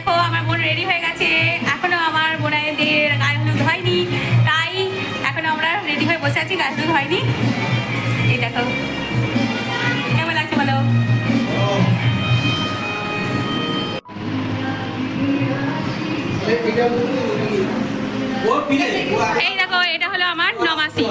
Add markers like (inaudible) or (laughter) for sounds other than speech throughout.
দেখো আমার বোন রেডি হয়ে গেছে। এখনও আমার বোনাইদের গায়ে হলুদ হয়নি তাই এখনও আমরা রেডি হয়ে বসে আছি গায়ে হলুদ হয়নি। এই দেখো কেমন লাগছে বলো? এই দেখো এটা হলো আমার নমাসি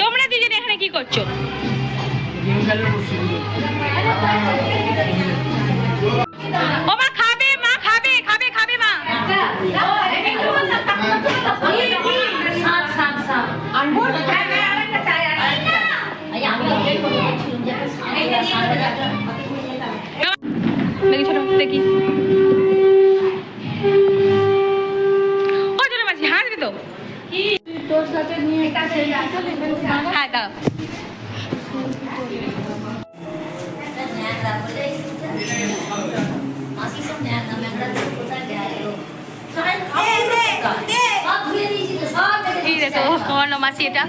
তোমরা দুজন এখানে কি করছ? ও মা এই দেখো আমার নমাসি এটা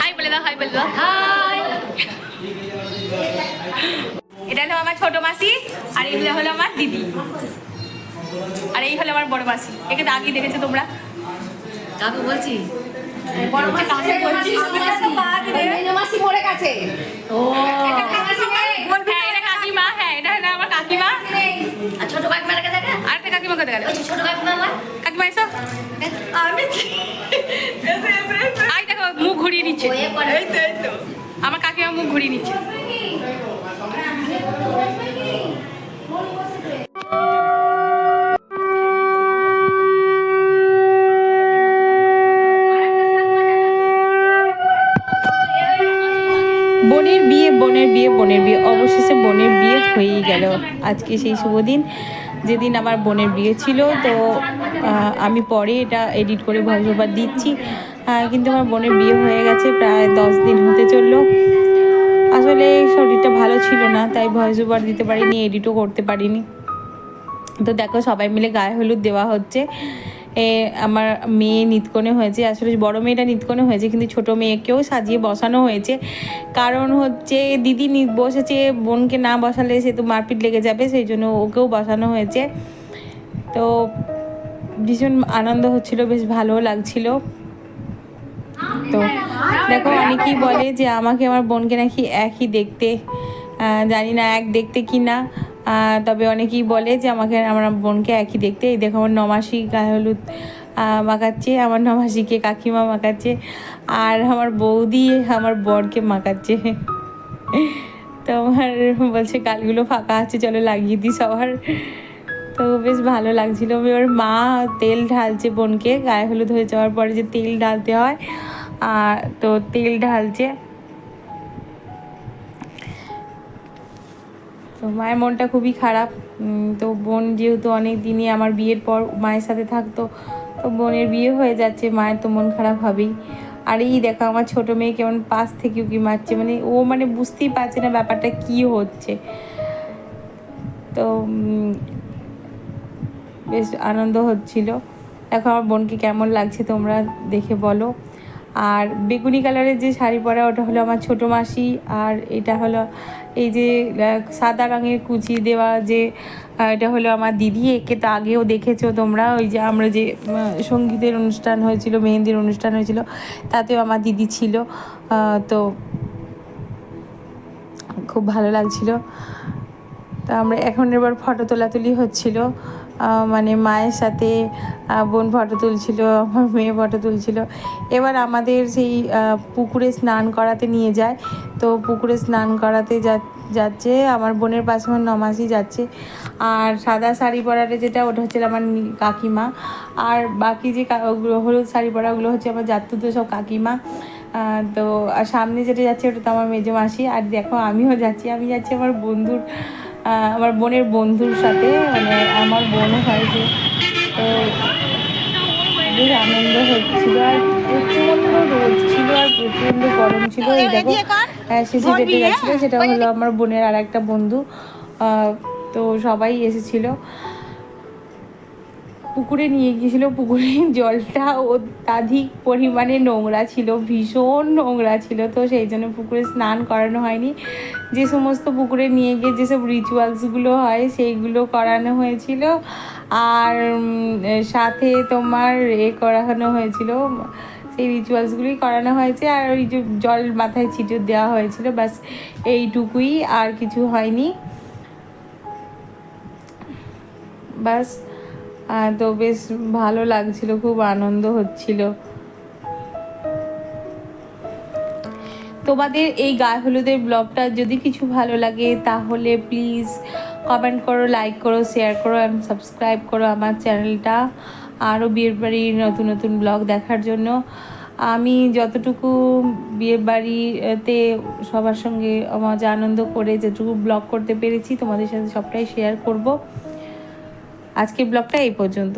হাই বলে দাও হাই বলে এটা হলো আমার ছোট মাসি, আর এগুলো হলো আমার দিদি। আর এই হলো আমার বড় মাসি। একে তো আগেই দেখেছ তোমরা। কাকু বলছি হ্যাঁ হ্যাঁ কাকিমা। ছোট কাকিমার কাছে দেখা? আর একটা কাকিমা কোথায় গেল ওই যে ছোট কাকিমা আমার? কাকিমা এসো। আমি আই দেখো মুখ ঘুরিয়ে নিচ্ছে। আমার কাকিমা মুখ ঘুরিয়ে নিচ্ছে। বোনের বিয়ে বোনের বিয়ে বোনের বিয়ে। অবশেষে বোনের বিয়ে হয়েই গেল। আজকে সেই শুভ দিন। যেদিন আমার বোনের বিয়ে ছিল, তো আমি পরে এটা এডিট করে ভয়েস দিচ্ছি। কিন্তু আমার বোনের বিয়ে হয়ে গেছে, প্রায় দশ দিন হতে চলল। আসলে শরীরটা ভালো ছিল না, তাই ভয়েস ওভার দিতে পারিনি এডিটও করতে পারিনি। তো দেখো, সবাই মিলে গায়ে হলুদ দেওয়া হচ্ছে। এ, আমার মেয়ে নিতকনে হয়েছে। আসলে বড় মেয়েটা নিতকনে হয়েছে, কিন্তু ছোট মেয়েকেও সাজিয়ে বসানো হয়েছে। কারণ হচ্ছে দিদি বসেছে, বোনকে না বসালে সে তো মারপিট লেগে যাবে, সেই জন্য ওকেও বসানো হয়েছে। তো ভীষণ আনন্দ হচ্ছিল, বেশ ভালো লাগছিল। তো দেখো, অনেকেই বলে যে আমাকে আমার বোনকে নাকি একই দেখতে জানি না, এক দেখতে কি না তবে অনেকেই বলে যে আমাকে, আমার বোনকে একই দেখতে। এই দেখো, আমার নমাসি গায়ে হলুদ মাখাচ্ছে, আমার নমাসিকে কাকিমা মাখাচ্ছে, আর আমার বৌদি, আমার বরকে মাখাচ্ছে। তো আমার বলছে গালগুলো ফাঁকা আছে, চলো লাগিয়ে দিই সবার। তো বেশ ভালো লাগছিল। এবার মা তেল ঢালছে বোনকে, গায়ে হলুদ হয়ে যাওয়ার পরে যে তেল ঢালতে হয় আর তো তেল ঢালছে। তো মায়ের মনটা খুবই খারাপ। তো বোন যেহেতু অনেক দিনই আমার বিয়ের পর মায়ের সাথে থাকতো, তো বোনের বিয়ে হয়ে যাচ্ছে, মায়ের তো মন খারাপ হবেই। আর এই দেখো, আমার ছোট মেয়ে কেমন পাশ থেকে উকি মারছে মানে ও মানে বুঝতেই পারছে না ব্যাপারটা কি হচ্ছে। তো বেশ আনন্দ হচ্ছিল। দেখো আমার বোনকে কেমন লাগছে তোমরা দেখে বলো। আর বেগুনি কালারের যে শাড়ি পরা, ওটা হলো আমার ছোটো মাসি। আর এটা হলো এই যে সাদা রঙের কুচি দেওয়া যে এটা হলো আমার দিদি। একে তো আগেও দেখেছ তোমরা, ওই যে আমরা যে সঙ্গীতের অনুষ্ঠান হয়েছিল, মেহেন্দির অনুষ্ঠান হয়েছিল, তাতেও আমার দিদি ছিল। তো খুব ভালো লাগছিল। তা আমরা এখন এবার ফটো তোলাতুলি হচ্ছিল। মানে মায়ের সাথে বোন ফটো তুলছিল, আমার মেয়ে ফটো তুলছিল। এবার আমাদের সেই পুকুরে স্নান করাতে নিয়ে যায়। তো পুকুরে স্নান করাতে যাচ্ছে, আমার বোনের পাশে আমার নমাসি যাচ্ছে। আর সাদা শাড়ি পরাটা যেটা, ওটা হচ্ছে আমার কাকিমা। আর বাকি যে হলুদ শাড়ি পরা ওগুলো হচ্ছে আমার জাতুতো সব কাকিমা। তো, আর সামনে যেটা যাচ্ছে, ওটা তো আমার মেজো মাসি। আর দেখো, আমিও যাচ্ছি। আমি যাচ্ছি আমার বন্ধুর আমার বোনের বন্ধুর সাথে মানে আমার বোনও হয়েছে তো বেশ আনন্দ হচ্ছিল আর প্রচণ্ড রোদ ছিল আর প্রচণ্ড গরম ছিল। এই দেখো হ্যাঁ শেষে যেতে গেছিল সেটা হলো আমার বোনের আর একটা বন্ধু তো সবাই এসেছিল। পুকুরে নিয়ে গিয়েছিল পুকুরের (laughs) জলটা অত্যাধিক পরিমাণে নোংরা ছিল, ভীষণ নোংরা ছিল। তো সেই জন্য পুকুরে স্নান করানো হয়নি। যে সমস্ত পুকুরে নিয়ে গিয়ে যেসব রিচুয়ালসগুলো হয়, সেইগুলো করানো হয়েছিল। আর সাথে তোমার এ করানো হয়েছিল। সেই রিচুয়ালসগুলি করানো হয়েছে। আর ওই যে জল মাথায় ছিটে দেওয়া হয়েছিল। ব্যাস, এইটুকুই আর কিছু হয়নি। বাস তো বেশ ভালো লাগছিল, খুব আনন্দ হচ্ছিল। তোমাদের এই গায়ে হলুদের ব্লগটা যদি কিছু ভালো লাগে, তাহলে প্লিজ কমেন্ট করো লাইক করো শেয়ার করো এবং সাবস্ক্রাইব করো আমার চ্যানেলটা আরও বিয়ের বাড়ির নতুন নতুন ব্লগ দেখার জন্য। আমি যতটুকু বিয়ে বাড়িতে সবার সঙ্গে মজা আনন্দ করে যেটুকু ব্লগ করতে পেরেছি, তোমাদের সাথে সবটাই শেয়ার করব। আজকের ব্লগটা এই পর্যন্ত।